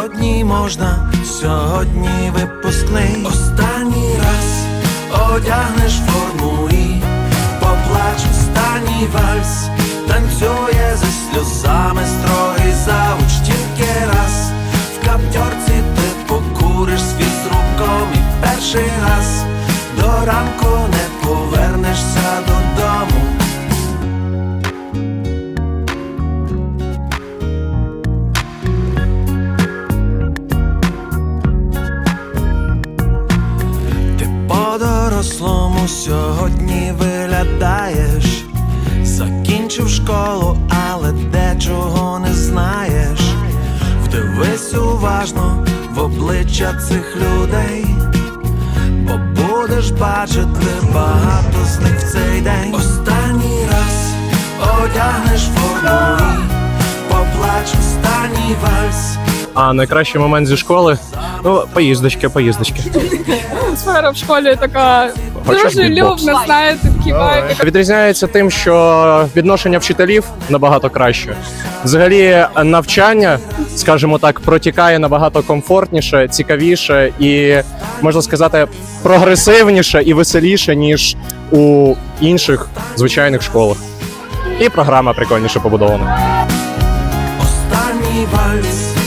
Сьогодні можна, сьогодні випускний. Останній раз одягнеш форму і поплач останній вальс. Танцює зі сльозами строгий завуч тільки раз. В каптьорці ти покуриш з фізруком і перший раз до ранку не повернешся по-дорослому сьогодні виглядаєш, закінчив школу, але дечого не знаєш. Вдивись уважно в обличчя цих людей, бо будеш бачити багато з них в цей день. Останній раз одягнеш форму поплач останній вальс. А найкращий момент зі школи ну, поїздочки, поїздочки. Атмосфера в школі така Хоча б дуже бітбокс. любна, знаєте, такі вайби. Відрізняється тим, що відношення вчителів набагато краще. Взагалі, навчання, скажімо так, протікає набагато комфортніше, цікавіше і можна сказати, прогресивніше і веселіше, ніж у інших звичайних школах. І програма прикольніше побудована. Останній вальс